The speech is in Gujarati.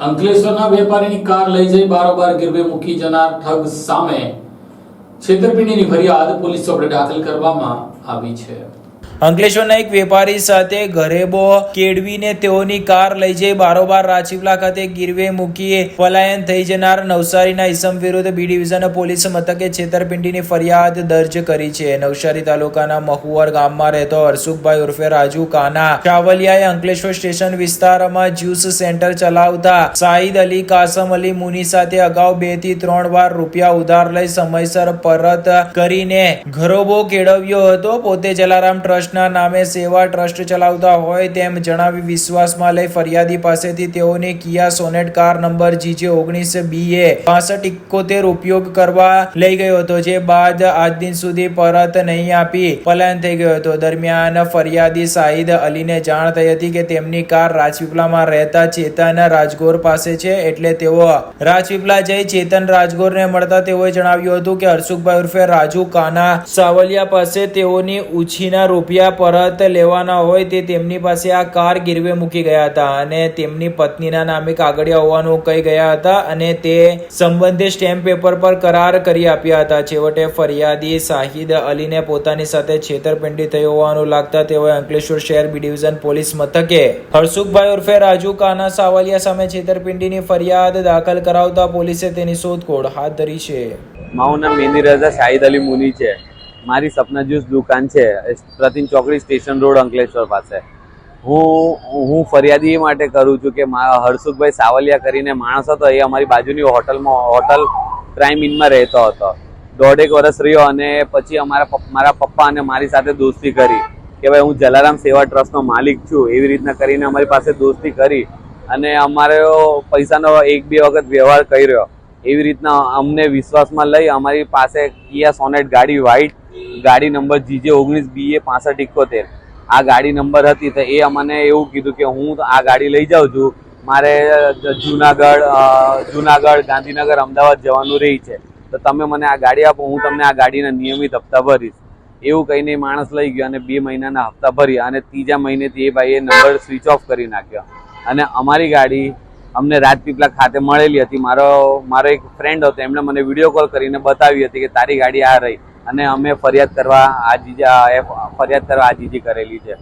અંકલેશ્વરના વેપારીની કાર લઈ જઈ બારોબાર ગીરવે મૂકી જનાર ઠગ સામે છેતરપિંડીની ફરિયાદ પોલીસ ચોપડે દાખલ કરવામાં આવી છે. અંકલેશ્વરના એક વેપારી સાથે ઘરેબો કેળવીને તેઓની કાર લઈ જઈ બારોબાર રાજપીપળા ખાતે ગીરવે મૂકી પલાયન થઈ જનાર નવસારીના ઇસમ વિરુદ્ધ બી ડિવિઝન પોલીસ મથકે છેતરપિંડીની ફરિયાદ દર્જ કરી છે. નવસારી તાલુકાના મહુવર ગામમાં રહેતો હરસુખભાઈ ઉર્ફે રાજુ કાના ચાવલિયાએ અંકલેશ્વર સ્ટેશન વિસ્તારમાં જ્યુસ સેન્ટર ચલાવતા સાહિદ અલી કાસમ અલી મુની સાથે અગાઉ બેથી ત્રણ વાર રૂપિયા ઉધાર લઈ સમયસર પરત કરીને ઘરોબો કેળવ્યો હતો. પોતે જલારામ ટ્રસ્ટના નામે સેવા ટ્રસ્ટ ચલાવતા હોય તેમ જણાવી વિશ્વાસમાં લઈ ફરિયાદી પાસેથી તેઓની Kia Sonet car number GJ ઓગણીસ બી એ પાસઠ ઇકોતેર ઉપયોગ કરવા લઈ ગયો હતો, જે બાદ આજ દિન સુધી પરત નહીં આપી પલાયન થઈ ગયો હતો. દરમિયાન ફરિયાદી સાહિદ અલીને જાણ થઈ હતી કે તેમની કાર રાજપીપલામાં રહેતા ચેતન રાજગોર પાસે છે, એટલે તેઓ રાજપીપલા જઈ ચેતન રાજગોરને મળતા તેઓએ જણાવ્યું હતું કે હરસુખભાઈ ઉર્ફે રાજુ કાના સાવલિયા પાસે તેઓની ઉછીના રૂપિયા પરત લેવાના હોય તે તેમની પાસે આ કાર ગીરવે મૂકી ગયા હતા અને તેમની પત્નીના નામે કાગળિયા હોવાનું કહી ગયા હતા અને તે સંબંધે સ્ટેમ્પ પેપર પર કરાર કરી આપ્યા હતા. છેવટે ફરિયાદી શાહિદ અલીને પોતાની સાથે છેતરપિંડી થઈ હોવાનું લાગતા તેઓએ અંકલેશ્વર શહેર બી ડિવિઝન પોલીસ મથકે હરસુખભાઈ ઉર્ફે રાજુ કાના સાવલિયા સામે છેતરપિંડીની ફરિયાદ દાખલ કરાવતા પોલીસે તેની શોધખોળ હાથ ધરી છે. મારું નામ મેની રઝા શાહિદ અલી મુની છે. મારી સપના જ્યુસ દુકાન છે પ્રતિન ચોકડી સ્ટેશન રોડ અંકલેશ્વર પાસે. હું હું ફરિયાદી એ માટે કરું છું કે મારા હરસુખભાઈ સાવલિયા કરીને માણસ હતો, એ અમારી બાજુની હોટલમાં, હોટલ ક્રાઇમ ઇનમાં રહેતો હતો. દોઢેક વર્ષ રહ્યો અને પછી અમારા મારા પપ્પા અને મારી સાથે દોસ્તી કરી કે ભાઈ હું જલારામ સેવા ટ્રસ્ટનો માલિક છું, એવી રીતના કરીને અમારી પાસે દોસ્તી કરી અને અમારો પૈસાનો એક બે વખત વ્યવહાર કર્યો. એવી રીતના અમને વિશ્વાસમાં લઈ અમારી પાસે કિયા સોનેટ ગાડી વ્હાઇટ ગાડી નંબર જીજે ઓગણીસ બી એ પાસઠ, ઇકોતેર. આ ગાડી નંબર હતી તો એ અમને એવું કીધું કે હું આ ગાડી લઈ જાઉં છું. મારે જુનાગઢ જુનાગઢ, ગાંધીનગર, અમદાવાદ જવાનું રહી છે. તો તમે મને આ ગાડી આપો, હું તમને આ ગાડીના નિયમિત હપ્તા ભરીશ. એવું કહીને માણસ લઈ ગયો અને બે મહિનાના હપ્તા ભર્યા અને ત્રીજા મહિનેથી એ ભાઈએ નંબર સ્વિચ ઓફ કરી નાખ્યો. અને અમારી ગાડી અમને રાજપીપલા ખાતે મળેલી હતી. મારો મારો એક ફ્રેન્ડ હતો, એમણે મને વીડિયો કોલ કરીને બતાવી હતી કે તારી ગાડી આ રહી અને અમે ફરિયાદ કરવા આજીજા જીજા ફરિયાદ કરવા આજીજી કરેલી છે.